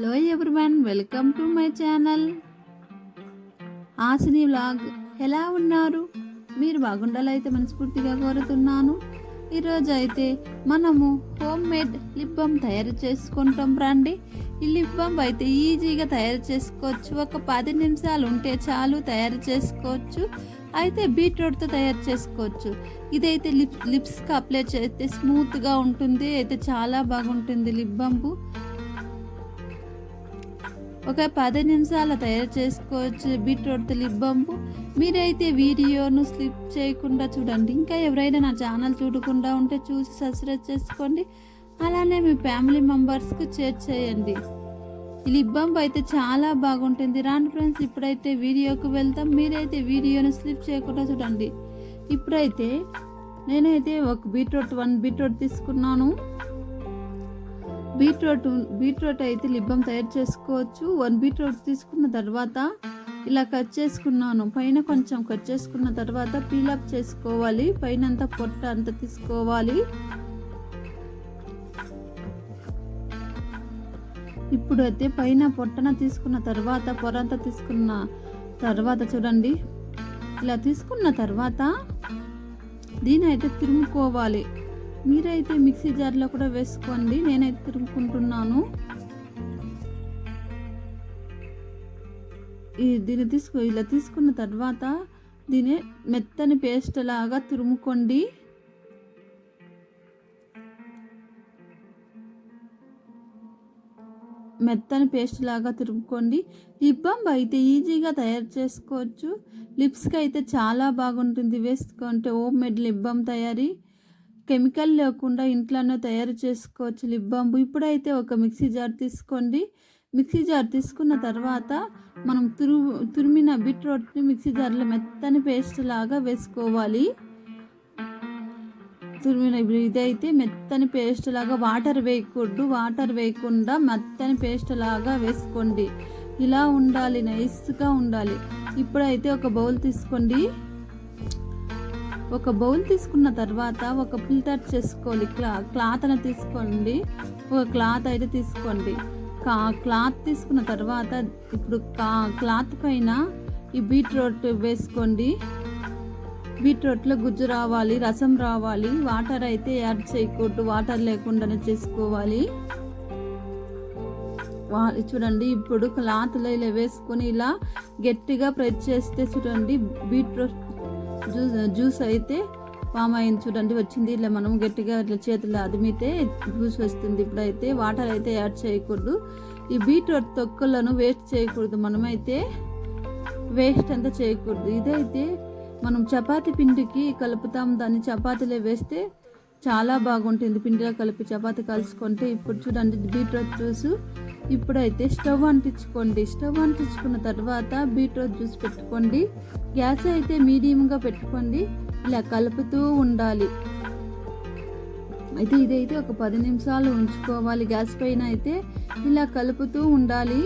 Hello everyone welcome to my channel ఆసిని vlog ఎలా ఉన్నారు? మీరు బాగుండాలైతే మనస్ఫూర్తిగా కోరుతున్నాను. ఈరోజు అయితే మనము హోమ్ మేడ్ లిప్ బామ్ తయారు చేసుకుంటాం రండి. ఈ లిప్ బామ్ అయితే ఈజీగా తయారు చేసుకోవచ్చు. ఒక పది నిమిషాలు ఉంటే చాలు తయారు చేసుకోవచ్చు. అయితే బీట్రూట్తో తయారు చేసుకోవచ్చు. ఇదైతే లిప్ లిప్స్కి అప్లై చేస్తే స్మూత్గా ఉంటుంది. అయితే చాలా బాగుంటుంది లిప్ బాంబు. ఒక పది నిమిషాలు తయారు చేసుకోవచ్చు. బీట్రూట్ లిప్ మీరైతే వీడియోను స్లిప్ చేయకుండా చూడండి. ఇంకా ఎవరైనా నా ఛానల్ చూడకుండా ఉంటే చూసి సబ్స్క్రైబ్ చేసుకోండి. అలానే మీ ఫ్యామిలీ మెంబర్స్కు షేర్ చేయండి. ఈ లిప్ అయితే చాలా బాగుంటుంది. రాండి ఫ్రెండ్స్ ఇప్పుడైతే వీడియోకు వెళ్తాం. మీరైతే వీడియోను స్లిప్ చేయకుండా చూడండి. ఇప్పుడైతే నేనైతే ఒక బీట్రూట్ వన్ బీట్రూట్ తీసుకున్నాను. బీట్రూట్ బీట్రూట్ అయితే లిబ్బం తయారు చేసుకోవచ్చు. వన్ బీట్రూట్ తీసుకున్న తర్వాత ఇలా కట్ చేసుకున్నాను. పైన కొంచెం కట్ చేసుకున్న తర్వాత పీలప్ చేసుకోవాలి. పైన అంతా పొట్ట అంతా తీసుకోవాలి. ఇప్పుడు అయితే పైన పొట్టన తీసుకున్న తర్వాత పొరంతా తీసుకున్న తర్వాత చూడండి. ఇలా తీసుకున్న తర్వాత దీని అయితే తిరుముకోవాలి. మీరైతే మిక్సీ జార్లో కూడా వేసుకోండి. నేనైతే తిరుగుకుంటున్నాను ఈ దీన్ని తీసుకో ఇలా తీసుకున్న తర్వాత దీన్ని మెత్తని పేస్ట్ లాగా తురుముకోండి. మెత్తని పేస్ట్ లాగా తురుముకోండి. లిప్ బామ్ అయితే ఈజీగా తయారు చేసుకోవచ్చు. లిప్స్కి అయితే చాలా బాగుంటుంది. వేసుకుంటే హోమ్ మేడ్ లిప్ బామ్ తయారీ. కెమికల్ లేకుండా ఇంట్లోనే తయారు చేసుకోవచ్చు లిప్ బాంబు. ఇప్పుడైతే ఒక మిక్సీ జార్ తీసుకోండి. మిక్సీ జార్ తీసుకున్న తర్వాత మనం తురు తురిమిన బీట్రూట్ని మిక్సీ జార్లో మెత్తని పేస్ట్ లాగా వేసుకోవాలి. తురిమిన ఇదైతే మెత్తని పేస్ట్ లాగా వాటర్ వేయకూడదు. వాటర్ వేయకుండా మెత్తని పేస్ట్ లాగా వేసుకోండి. ఇలా ఉండాలి నైస్గా ఉండాలి. ఇప్పుడైతే ఒక బౌల్ తీసుకోండి. ఒక బౌల్ తీసుకున్న తర్వాత ఒక ఫిల్టర్ చేసుకోవాలి. క్లా క్లాత్ అని తీసుకోండి. ఒక క్లాత్ అయితే తీసుకోండి. కా క్లాత్ తీసుకున్న తర్వాత ఇప్పుడు కా క్లాత్ పైన ఈ బీట్రూట్ వేసుకోండి. బీట్రూట్లో గుజ్జు రావాలి రసం రావాలి. వాటర్ అయితే యాడ్ చేయకూడదు. వాటర్ లేకుండానే చేసుకోవాలి. చూడండి ఇప్పుడు క్లాత్లో ఇలా వేసుకొని ఇలా గట్టిగా ప్రెస్ చేస్తే చూడండి బీట్రూట్ జ్యూస్ జ్యూస్ అయితే పామాయిన్ చూడండి వచ్చింది. ఇలా మనం గట్టిగా ఇట్లా చేతిలో అదిమితే జ్యూస్ వస్తుంది. ఇప్పుడైతే వాటర్ అయితే యాడ్ చేయకూడదు. ఈ బీట్రూట్ తొక్కలను వేస్ట్ చేయకూడదు. మనమైతే వేస్ట్ అంతా చేయకూడదు. ఇదైతే మనం చపాతీ పిండికి కలుపుతాం దాన్ని చపాతీలో వేస్తే చాలా బాగుంటుంది. పిండిలో కలిపి చపాతీ కలుసుకుంటే ఇప్పుడు చూడండి బీట్రూట్ జ్యూస్ ఇప్పుడైతే స్టవ్ అంటించుకోండి. స్టవ్ అంటించుకున్న తర్వాత బీట్రూట్ జ్యూస్ పెట్టుకోండి. గ్యాస్ అయితే మీడియంగా పెట్టుకోండి. ఇలా కలుపుతూ ఉండాలి. అయితే ఇదైతే ఒక పది నిమిషాలు ఉంచుకోవాలి. గ్యాస్ పైన అయితే ఇలా కలుపుతూ ఉండాలి.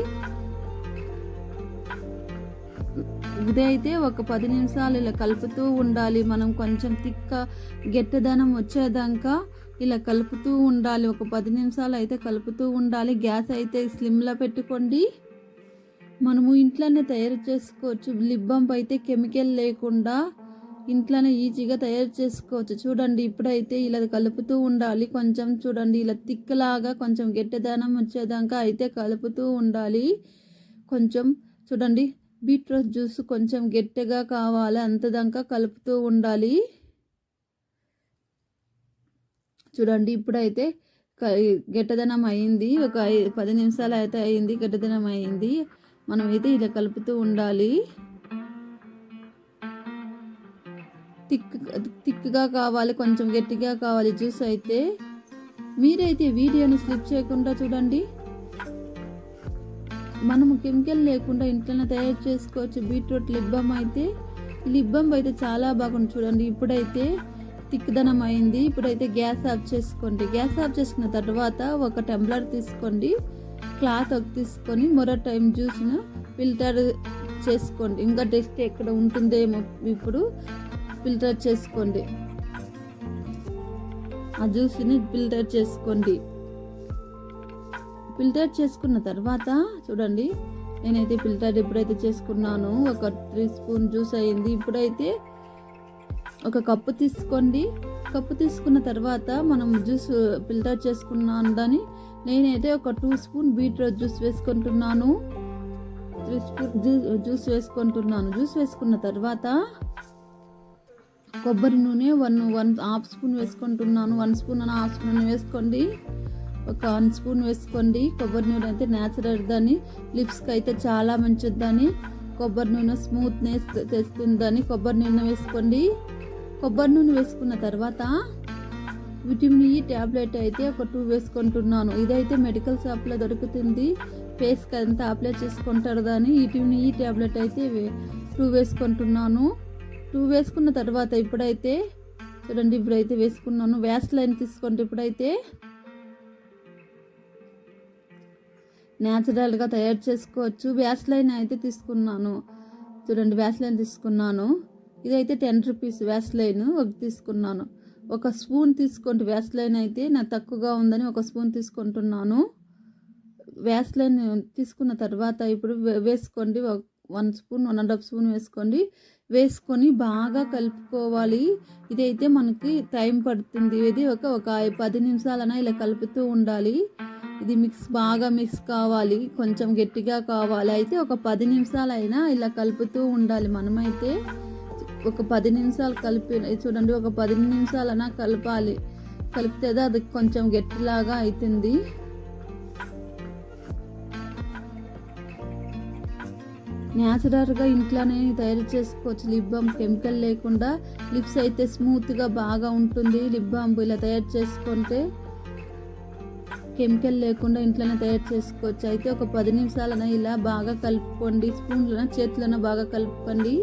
ఇదైతే ఒక పది నిమిషాలు ఇలా కలుపుతూ ఉండాలి. మనం కొంచెం తిక్క గెట్టదనం వచ్చేదాకా ఇలా కలుపుతూ ఉండాలి. ఒక పది నిమిషాలు అయితే కలుపుతూ ఉండాలి. గ్యాస్ అయితే స్లిమ్లో పెట్టుకోండి. మనము ఇంట్లోనే తయారు చేసుకోవచ్చు. లిప్ అయితే కెమికల్ లేకుండా ఇంట్లోనే ఈజీగా తయారు చేసుకోవచ్చు. చూడండి ఇప్పుడైతే ఇలా కలుపుతూ ఉండాలి. కొంచెం చూడండి ఇలా తిక్కలాగా కొంచెం గట్టిదనం వచ్చేదాకా అయితే కలుపుతూ ఉండాలి. కొంచెం చూడండి బీట్రూట్ జ్యూస్ కొంచెం గట్టిగా కావాలి. అంతదాకా కలుపుతూ ఉండాలి. చూడండి ఇప్పుడైతే గెట్టదనం అయింది. ఒక పది నిమిషాలు అయితే అయింది గెట్టదనం అయింది. మనం అయితే ఇలా కలుపుతూ ఉండాలి. థిక్ థిక్గా కావాలి కొంచెం గట్టిగా కావాలి జ్యూస్ అయితే. మీరైతే వీడియోని స్లిప్ చేయకుండా చూడండి. మనము కెమికల్ లేకుండా ఇంట్లోనే తయారు చేసుకోవచ్చు బీట్రూట్ లిబ్బం అయితే. లిబ్బం అయితే చాలా బాగుంది చూడండి. ఇప్పుడైతే తిక్కుదనం అయింది ఇప్పుడైతే గ్యాస్ ఆఫ్ చేసుకోండి. గ్యాస్ ఆఫ్ చేసుకున్న తర్వాత ఒక టెంప్లర్ తీసుకోండి. క్లాత్ ఒక తీసుకొని మరో టైం జ్యూస్ను ఫిల్టర్ చేసుకోండి. ఇంకా డస్ట్ ఎక్కడ ఉంటుందేమో ఇప్పుడు ఫిల్టర్ చేసుకోండి. ఆ జ్యూస్ని ఫిల్టర్ చేసుకోండి. ఫిల్టర్ చేసుకున్న తర్వాత చూడండి నేనైతే ఫిల్టర్ ఎప్పుడైతే చేసుకున్నాను ఒక త్రీ స్పూన్ జ్యూస్ అయింది. ఇప్పుడైతే ఒక కప్పు తీసుకోండి. కప్పు తీసుకున్న తర్వాత మనం జ్యూస్ ఫిల్టర్ చేసుకున్నాను దాన్ని నేనైతే ఒక టూ స్పూన్ బీట్రూట్ జ్యూస్ వేసుకుంటున్నాను. త్రీ స్పూన్ జ్యూస్ వేసుకుంటున్నాను. జ్యూస్ వేసుకున్న తర్వాత కొబ్బరి నూనె వన్ వన్ హాఫ్ స్పూన్ వేసుకుంటున్నాను. వన్ స్పూన్ అని హాఫ్ స్పూన్ వేసుకోండి. ఒక వన్ స్పూన్ వేసుకోండి. కొబ్బరి నూనె అయితే న్యాచురల్ దాని లిప్స్కి అయితే చాలా మంచిదని కొబ్బరి నూనె స్మూత్నెస్ తెస్తుందని కొబ్బరి నూనె వేసుకోండి. కొబ్బరి నూనె వేసుకున్న తర్వాత విటమిన్ e ఈ ట్యాబ్లెట్ అయితే ఒక టూ వేసుకుంటున్నాను. ఇదైతే మెడికల్ షాప్లో దొరుకుతుంది. ఫేస్కి అంతా అప్లై చేసుకుంటారు దాని విటమిన్ e ఈ ట్యాబ్లెట్ అయితే టూ వేసుకుంటున్నాను. టూ వేసుకున్న తర్వాత ఇప్పుడైతే చూడండి ఇప్పుడైతే వేసుకున్నాను. వ్యాస్లైన్ తీసుకుంటే ఇప్పుడైతే. న్యాచురల్గా తయారు చేసుకోవచ్చు. వ్యాస్లైన్ అయితే తీసుకున్నాను. చూడండి వ్యాస్లైన్ తీసుకున్నాను. ఇదైతే టెన్ రూపీస్ వ్యాస్లైన్ ఒకటి తీసుకున్నాను. ఒక స్పూన్ తీసుకోండి. వ్యాస్లైన్ అయితే నా తక్కువగా ఉందని ఒక స్పూన్ తీసుకుంటున్నాను. వ్యాస్లైన్ తీసుకున్న తర్వాత ఇప్పుడు వే- వేసుకోండి. One spoon one and half spoon వేసుకోండి. వేసుకొని బాగా కలుపుకోవాలి. ఇదైతే మనకి టైం పడుతుంది. ఇది ఒక ఒక పది నిమిషాలైనా ఇలా కలుపుతూ ఉండాలి. ఇది మిక్స్ బాగా మిక్స్ కావాలి. కొంచెం గట్టిగా కావాలి. అయితే ఒక పది నిమిషాలైనా ఇలా కలుపుతూ ఉండాలి మనమైతే. ఒక పది నిమిషాలు కలిపి చూడండి ఒక పది నిమిషాలైనా కలపాలి. కలిపితే అది కొంచెం గట్టిలాగా అవుతుంది న్యాచురల్గా ఇంట్లోనే తయారు చేసుకోవచ్చు. లిప్ బామ్ కెమికల్ లేకుండా లిప్స్ అయితే స్మూత్గా బాగా ఉంటుంది. లిప్ బామ్ ఇలా తయారు చేసుకుంటే కెమికల్ లేకుండా ఇంట్లోనే తయారు చేసుకోవచ్చు. అయితే ఒక పది నిమిషాలన ఇలా బాగా కలుపుకోండి. స్పూన్లో చేతులన బాగా కలుపుకోండి.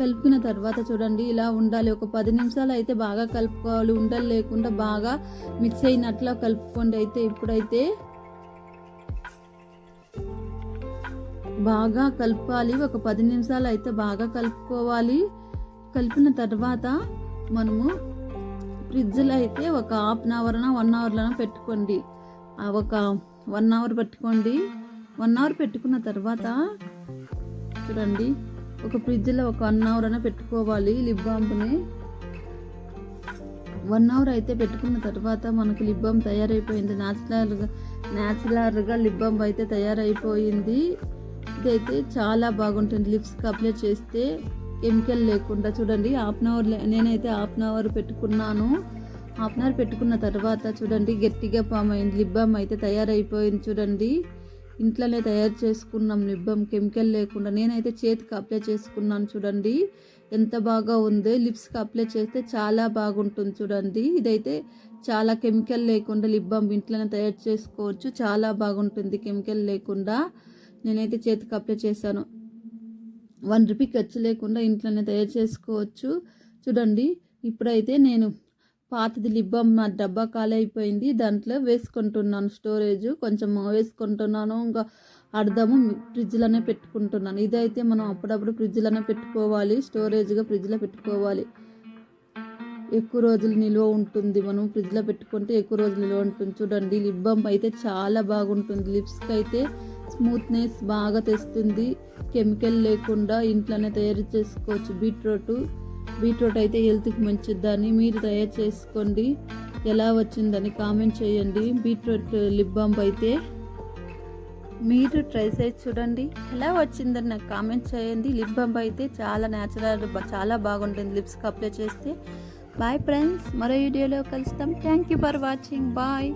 కలిపిన తర్వాత చూడండి ఇలా ఉండాలి. ఒక పది నిమిషాలు అయితే బాగా కలుపుకోవాలి. ఉండలు లేకుండా బాగా మిక్స్ అయినట్లా కలుపుకోండి అయితే. ఇప్పుడైతే బాగా కలపాలి. ఒక పది నిమిషాలు అయితే బాగా కలుపుకోవాలి. కలిపిన తర్వాత మనము ఫ్రిడ్జ్లో అయితే ఒక హాఫ్ అన్ అవర్న వన్ అవర్లో పెట్టుకోండి. ఒక వన్ అవర్ పెట్టుకోండి. వన్ అవర్ పెట్టుకున్న తర్వాత చూడండి ఒక ఫ్రిడ్జ్లో ఒక వన్ అవర్ అయినా పెట్టుకోవాలి లిప్ బామ్ని వన్ అవర్ అయితే పెట్టుకున్న తర్వాత మనకు లిప్ బామ్ తయారైపోయింది. న్యాచురల్గా న్యాచురల్గా లిప్ బామ్ అయితే తయారైపోయింది. ఇదైతే చాలా బాగుంటుంది. లిప్స్కి అప్లై చేస్తే కెమికల్ లేకుండా చూడండి హాఫ్ అన్ అవర్ నేనైతే హాఫ్ అన్ అవర్ పెట్టుకున్నాను. హాఫ్ అన్ అవర్ పెట్టుకున్న తర్వాత చూడండి గట్టిగా పామ్ అయింది. లిప్ బామ్ అయితే తయారైపోయింది చూడండి. ఇంట్లోనే తయారు చేసుకున్నాం. లిప్ బామ్ కెమికల్ లేకుండా. నేనైతే చేతికి అప్లై చేసుకున్నాను చూడండి. ఎంత బాగా ఉందో. లిప్స్కి అప్లై చేస్తే చాలా బాగుంటుంది చూడండి. ఇదైతే చాలా కెమికల్ లేకుండా లిప్ బామ్ ఇంట్లోనే తయారు చేసుకోవచ్చు. చాలా బాగుంటుంది కెమికల్ లేకుండా. నేనైతే చేతికి అప్లై చేశాను. వన్ రూపీ ఖర్చు లేకుండా ఇంట్లోనే తయారు చేసుకోవచ్చు. చూడండి. ఇప్పుడైతే నేను పాతది లిప్ బామ్ నా డబ్బా ఖాళీ అయిపోయింది దాంట్లో వేసుకుంటున్నాను స్టోరేజ్. కొంచెం వేసుకుంటున్నాను ఇంకా అర్ధము ఫ్రిడ్జ్లోనే పెట్టుకుంటున్నాను. ఇదైతే మనం అప్పుడప్పుడు ఫ్రిడ్జ్లోనే పెట్టుకోవాలి స్టోరేజ్గా ఫ్రిడ్జ్లో పెట్టుకోవాలి. ఎక్కువ రోజులు నిల్వ ఉంటుంది మనం ఫ్రిడ్జ్లో పెట్టుకుంటే ఎక్కువ రోజులు నిల్వ ఉంటుంది. చూడండి లిప్ బామ్ అయితే చాలా బాగుంటుంది. లిప్స్కి అయితే స్మూత్నెస్ బాగా తెస్తుంది. కెమికల్ లేకుండా ఇంట్లోనే తయారు చేసుకోవచ్చు. బీట్రూట్ బీట్రూట్ అయితే హెల్త్కి మంచిదని మీరు తయారు చేసుకోండి. ఎలా వచ్చిందని కామెంట్ చేయండి. బీట్రూట్ లిప్ బామ్ అయితే మీరు ట్రై చేసి చూడండి. ఎలా వచ్చిందని నాకు కామెంట్ చేయండి. లిప్ బామ్ అయితే చాలా న్యాచురల్ చాలా బాగుంటుంది. లిప్స్కి అప్లై చేస్తే. బాయ్ ఫ్రెండ్స్ మరో వీడియోలో కలుస్తాం. Thank you for watching. Bye.